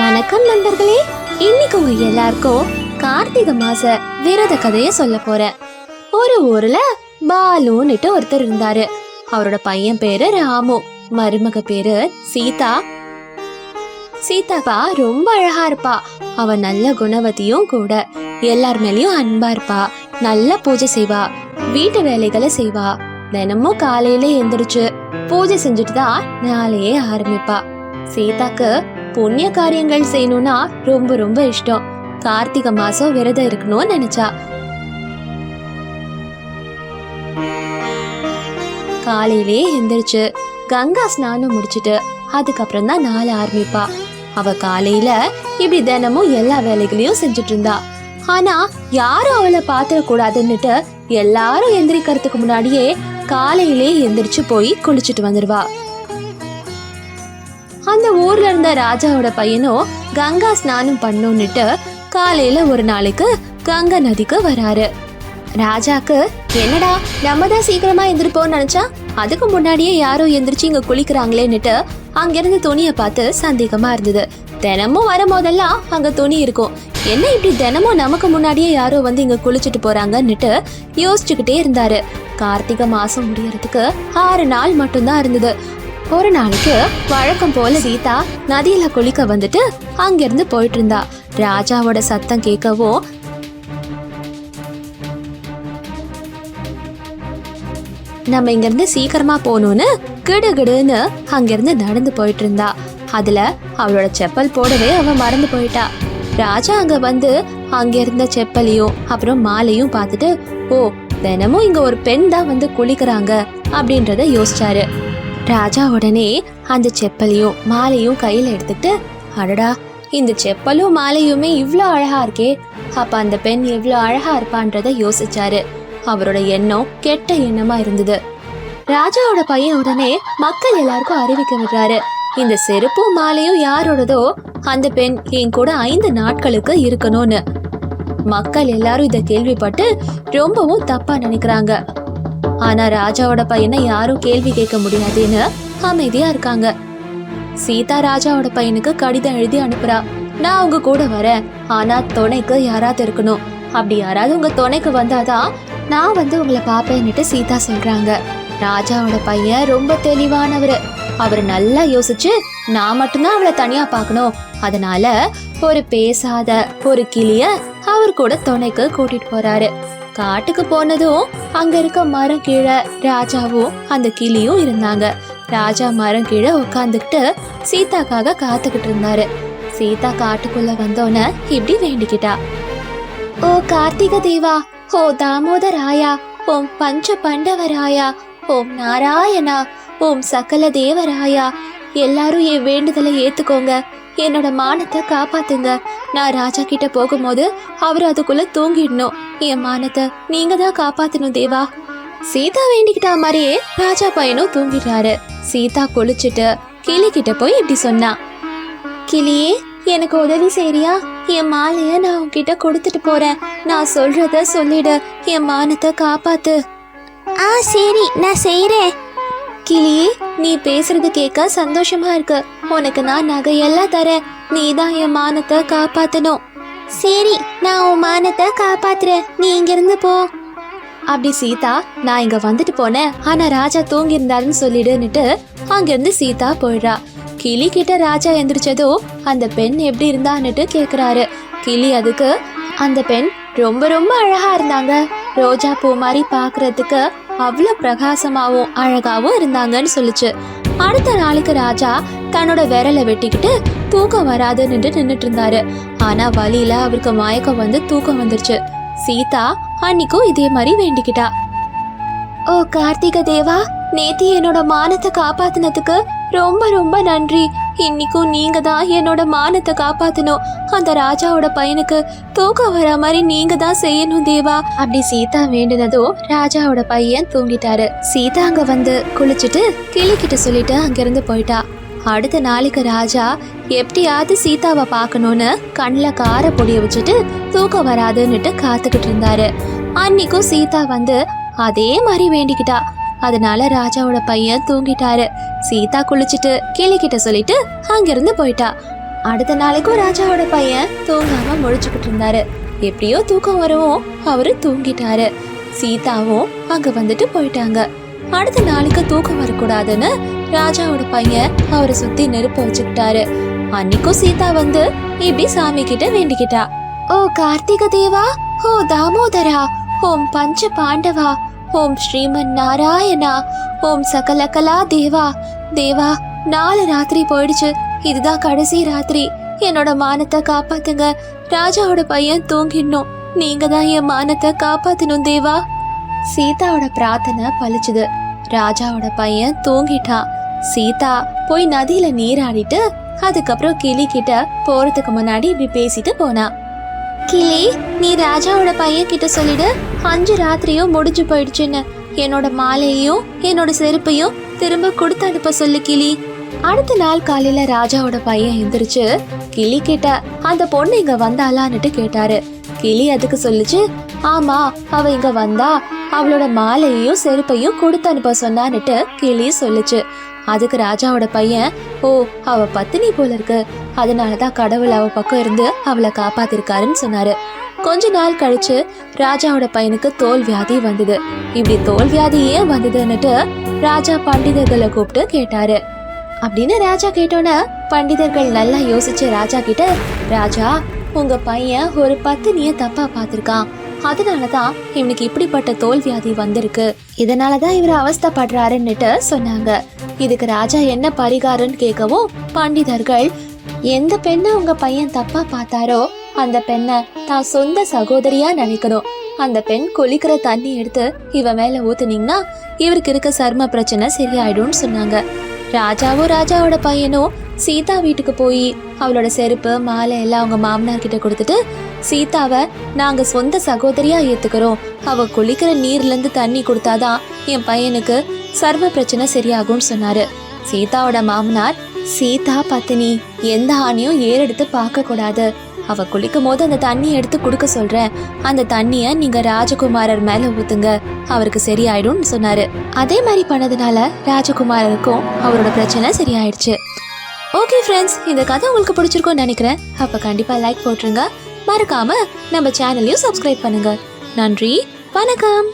வணக்கம் நண்பர்களே. இன்னைக்கு உங்க எல்லாருக்கும் கார்த்திகை மாச விரத கதைய சொல்ல போறேன். ஒரு ஊர்ல பாலுன்னுட்டு ஒருத்தர் இருந்தாரு. அவரோட பையன் பேரு ராமு. மருமக பேரு சீதா. சீதாப்பா ரொம்ப அழகா இருப்பா. அவ நல்ல குணவதியும் கூட. எல்லார் மேலயும் அன்பா இருப்பா. நல்ல பூஜை செய்வா. வீட்டு வேலைகளை செய்வா. தினமும் காலையில எந்திரிச்சு பூஜை செஞ்சுட்டு தான் நாளையே ஆரம்பிப்பா. சீதாக்கு புண்ணிய காரியங்கள் செய்யணும்னா ரொம்ப ரொம்ப இஷ்டம். கார்த்திகை மாசம் விரதம் இருக்கணும்னு நினைச்சா. காலையிலே எந்திரிச்சு கங்கா ஸ்நானம் முடிச்சிட்டு அதுக்கப்புறம் தான் நாளை ஆரம்பிப்பா. அவ காலையில இப்படி தினமும் எல்லா வேலைகளையும் செஞ்சுட்டு இருந்தா. ஆனா யாரும் அவளை பாத்திர கூடாதுன்னுட்டு எல்லாரும் எந்திரிக்கிறதுக்கு முன்னாடியே காலையிலே எந்திரிச்சு போய் குளிச்சுட்டு வந்துடுவா அந்த ஊர்ல இருந்த ராஜாவோட பையனும் கங்கா ஸ்நானம் பண்ணோன்னுட்டு காலையில ஒரு நாளைக்கு கங்கா நதிக்கு வராரு. ராஜாக்கு என்னடா நம்ம தான் சீக்கிரமா எந்திரிப்போம்னு நினைச்சா? அதுக்கு முன்னாடியே யாரோ எந்திரிச்சு இங்க குளிக்கிறாங்களேன்னுட்டு அங்கிருந்து துணியை பார்த்து சந்தேகமா இருந்தது. தினமும் வரும்போதெல்லாம் அங்க துணி இருக்கும். என்ன இப்படி தினமும் நமக்கு முன்னாடியே யாரோ வந்து இங்க குளிச்சுட்டு போறாங்கன்னுட்டு யோசிச்சுக்கிட்டே இருந்தாரு. கார்த்திகை மாசம் முடியறதுக்கு ஆறு நாள் மட்டும்தான் இருந்தது. ஒரு நாளைக்கு வழக்கம் போல சீதா நதியில குளிக்க வந்துட்டு அங்கிருந்து போயிட்டு இருந்தா ராஜாவோட சத்தம் கேட்கவும் நம்ம இங்கிருந்து சீக்கிரமா போகணும்னு கிடுகிடுன்னு அங்கிருந்து நடந்து போயிட்டு இருந்தா அதுல அவளோட செப்பல் போடவே அவ மறந்து போயிட்டா. ராஜா அங்க வந்து அங்க இருந்த செப்பலையும் அப்புறம் மாலையும் பார்த்துட்டு ஓ தினமும் இங்க ஒரு பெண் தான் வந்து குளிக்கிறாங்க அப்படின்றத யோசிச்சாரு. ராஜா உடனே அந்த செப்பலையும் மாலையும் கையில் எடுத்துட்டு அடடா இந்த செப்பலும் மாலையுமே இவ்வளோ அழகா இருக்கே. அப்ப அந்த பெண் எவ்வளோ அழகா இருப்பான்றத யோசிச்சாரு. அவரோட எண்ணம் கெட்ட எண்ணமா இருந்தது. ராஜாவோட பையன் உடனே மக்கள் எல்லாருக்கும் அறிவிக்க விடுறாரு. இந்த செருப்பும் மாலையும் யாரோடதோ? அந்த பெண் என் கூட ஐந்து நாட்களுக்கு இருக்கணும்னு. மக்கள் எல்லாரும் இதை கேள்விப்பட்டு ரொம்பவும் தப்பா நினைக்கிறாங்க. ஆனா ராஜாவோட பையனை யாரும் கேள்வி கேட்க முடியாதுன்னு அமைதியா இருக்காங்க. சீதா ராஜாவோட பையனுக்கு கடிதம் எழுதி அனுப்புறா. நான் உங்க கூட வரேன். ஆனா துணைக்கு யாராவது இருக்கணும். அப்படி யாராவது உங்க துணைக்கு வந்தாதான் நான் வந்து உங்களை பாப்பேன்னுட்டு சீதா சொல்றாங்க. ராஜாவோட பையன் ரொம்ப தெளிவானவர். அவர் நல்லா யோசிச்சு நான் மட்டும்தான் அவளை தனியா பார்க்கணும். அதனால ஒரு பேசாத ஒரு கிளிய அவர் கூட துணைக்கு கூட்டிட்டு போறாரு. காட்டுக்கு போனதும் அங்க இருக்க மரம் கீழே ராஜாவும் அந்த கிளியும் இருந்தாங்க. ராஜா மரம் கீழே உட்காந்துக்கிட்டு சீதாக்காக காத்துக்கிட்டு இருந்தாரு. சீதா காட்டுக்குள்ள வந்தோன்னே இப்படி வேண்டிக்கிட்டா. ஓ கார்த்திக தேவா ஓ தாமோதராயா ஓம் பஞ்ச பண்டவராயா ஓம் நாராயணா ஓம் சகல தேவராயா எல்லாரும் என் வேண்டுதலை ஏத்துக்கோங்க. என்னோட மானத்தை காப்பாத்துங்க. நான் ராஜா கிட்ட போகும்போது அவர் அதுக்குள்ள தூங்கிடணும். என் மானத்தை நீங்க தான் காப்பாத்தணும் தேவா. சீதா வேண்டிக்கிட்டா மாதிரியே ராஜா பையனும் தூங்கிடுறாரு. சீதா குளிச்சுட்டு கிளி கிட்ட போய் இப்படி சொன்னா கிளியே எனக்கு உதவி செய்றியா? என் மாலைய நான் உன்கிட்ட கொடுத்துட்டு போறேன். நான் சொல்றத சொல்லிடு. என் மானத்தை காப்பாத்து. ஆ சரி நான் செய்யறேன் கிளியே நீ பேசுறது கேட்க சந்தோஷமா இருக்கு. உனக்கு நான் நகையெல்லாம் தரேன். நீ தான் என் மானத்தை காப்பாத்தணும். சரி நான் உன் மானத்தை காப்பாத்துறேன். நீ இங்கிருந்து போ. அப்படி சீதா நான் இங்க வந்துட்டு போனேன். ஆனா ராஜா தூங்கி இருந்தாருன்னு சொல்லிடுன்னுட்டு அங்கிருந்து சீதா போயிடுறா. கிளி கிட்ட ராஜா எந்திரிச்சதோ அந்த பெண் எப்படி இருந்தான்னுட்டு கேக்குறாரு. கிளி அதுக்கு அந்த பெண் ரொம்ப ரொம்ப அழகா இருந்தாங்க. ரோஜா பூ மாதிரி பாக்குறதுக்கு அவ்வளோ பிரகாசமாகவும் அழகாகவும் இருந்தாங்கன்னு சொல்லிச்சு. அடுத்த நாளுக்கு ராஜா தன்னோட விரலை வெட்டிக்கிட்டு தூக்கம் வராதுன்னு நின்றுட்டு இருந்தாரு. ஆனா வழியில அவருக்கு மயக்கம் வந்து தூக்கம் வந்துருச்சு. சீதா அன்னைக்கும் இதே மாதிரி வேண்டிக்கிட்டா. ஓ கார்த்திக தேவா நேத்தி என்னோட மானத்தை காப்பாத்தினதுக்கு ரொம்ப ரொம்ப நன்றி. இன்னைக்கும் நீங்க தான் என்னோட மானத்தை காப்பாத்தணும். அந்த ராஜாவோட பையனுக்கு தூக்கம் வர மாதிரி நீங்க தான் செய்யணும் தேவா அப்படி சீதா வேண்டினதோ ராஜாவோட பையன் தூங்கிட்டாரு. சீதா அங்க வந்து குளிச்சுட்டு கிளிக்கிட்ட சொல்லிட்டு அங்கிருந்து போயிட்டா. அடுத்த நாளைக்கு ராஜா எப்படியாவது சீதாவை பார்க்கணும்னு கண்ணில் கார பொடிய வச்சுட்டு தூக்கம் வராதுன்னுட்டு காத்துக்கிட்டு இருந்தாரு. அன்னைக்கும் சீதா வந்து அதே மாதிரி வேண்டிக்கிட்டா. அதனால ராஜாவோட பையன் தூங்கிட்டாரு. சீதா குளிச்சுட்டு கிளிக்கிட்ட சொல்லிட்டு அங்கிருந்து போயிட்டா. அடுத்த நாளைக்கும் ராஜாவோட பையன் தூங்காம முழிச்சுக்கிட்டு இருந்தாரு. எப்படியோ தூக்கம் வரவும் அவரு தூங்கிட்டாரு. சீதாவும் அங்க வந்துட்டு போயிட்டாங்க. அடுத்த நாளைக்கு தூக்கம் வரக்கூடாதுன்னு ராஜாவோட பையன் அவரை சுத்தி நெருப்பு வச்சுக்கிட்டாரு. அன்னைக்கும் சீதா வந்து இப்படி சாமி கிட்ட வேண்டிக்கிட்டா. ஓ கார்த்திக தேவா ஓ தாமோதரா ஓம் பஞ்ச பாண்டவா ஓம் ஸ்ரீமன் நாராயணா ஓம் சகலகலா தேவா தேவா நாலு ராத்திரி போயிடுச்சு. இதுதான் கடைசி ராத்திரி. என்னோட மானத்தை காப்பாத்துங்க. ராஜாவோட பையன் தூங்கிடணும். நீங்க தான் என் மானத்தை காப்பாத்தணும் தேவா. சீதாவோட பிரார்த்தனை பழிச்சுது. ராஜாவோட பையன் தூங்கிட்டான் சீதா போய் நதியில நீராடிட்டு அதுக்கப்புறம் கிளி கிட்ட போறதுக்கு முன்னாடி இப்படி பேசிட்டு போனா. கிளி நீ ராஜாவோட பையன் கிட்ட சொல்லிடு. அஞ்சு ராத்திரியும் முடிஞ்சு போயிடுச்சுன்னு. என்னோட மாலையையும் என்னோட செருப்பையும் திரும்ப கொடுத்து அனுப்ப சொல்லு கிளி. அடுத்த நாள் காலையில ராஜாவோட பையன் எந்திரிச்சு கிளி கிட்ட அந்த பொண்ணு இங்க வந்தாலான்னுட்டு கேட்டாரு. கிளி அதுக்கு சொல்லுச்சு ஆமா அவ இங்க வந்தா அவளோட மாலையையும் செருப்பையும் கொடுத்து அனுப்ப சொன்னான்னுட்டு கிளி சொல்லுச்சு. அதுக்கு ராஜாவோட பையன் ஓ அவ பத்தினி போல இருக்கு. அதனாலதான் கடவுள் அவ பக்கம் இருந்து அவளை காப்பாத்திருக்காருன்னு சொன்னாரு. கொஞ்ச நாள் கழிச்சு ராஜாவோட பையனுக்கு தோல் வியாதி வந்தது. இப்படி தோல் வியாதி ஏன் வந்ததுன்னுட்டு ராஜா பண்டிதர்களை கூப்பிட்டு கேட்டாரு. அப்படின்னு ராஜா கேட்டோன்னே பண்டிதர்கள் நல்லா யோசிச்சு ராஜா கிட்ட ராஜா உங்க பையன் ஒரு பத்தினிய தப்பா பார்த்திருக்கான். அதனாலதான் இவனுக்கு இப்படிப்பட்ட தோல் வியாதி வந்திருக்கு. இதனாலதான் இவர் அவஸ்தைப்படுறாருன்னுட்டு சொன்னாங்க. இதுக்கு ராஜா என்ன பரிகாரம்னு கேட்கவும் பண்டிதர்கள் எந்த பெண்ணை உங்க பையன் தப்பா பார்த்தாரோ அந்த பெண்ணை தான் சொந்த சகோதரியா நினைக்கணும். அந்த பெண் குளிக்கிற தண்ணி எடுத்து இவ மேல ஊத்துனீங்கன்னா இவருக்கு இருக்க சர்ம பிரச்சனை சரியாயிடும்னு சொன்னாங்க. ராஜாவும் ராஜாவோட பையனும் சீதா வீட்டுக்கு போய் அவளோட செருப்பு மாலை எல்லாம் அவங்க மாமனார் கிட்ட கொடுத்துட்டு சீதாவை நாங்க சொந்த சகோதரியா ஏத்துக்கிறோம். அவ குளிக்கிற நீர்ல இருந்து தண்ணி கொடுத்தாதான் என் பையனுக்கு சர்ம பிரச்சனை சரியாகும்னு சொன்னாரு. சீதாவோட மாமனார் சீதா பத்தினி எந்த ஆணையும் ஏறெடுத்து பார்க்க கூடாது. அவ குளிக்கும் போது அந்த தண்ணியை எடுத்து கொடுக்க சொல்றேன். அந்த தண்ணிய நீங்க ராஜகுமாரர் மேல ஊத்துங்க. அவருக்கு சரியாயிடும்னு சொன்னாரு. அதே மாதிரி பண்ணதுனால ராஜகுமாரருக்கும் அவரோட பிரச்சனை சரியாயிடுச்சு. ஓகே ஃப்ரெண்ட்ஸ் இந்த கதை உங்களுக்கு பிடிச்சிருக்கும்னு நினைக்கிறேன். அப்போ கண்டிப்பாக லைக் போட்டுருங்க. மறக்காம நம்ம சேனலையும் சப்ஸ்கிரைப் பண்ணுங்க. நன்றி வணக்கம்.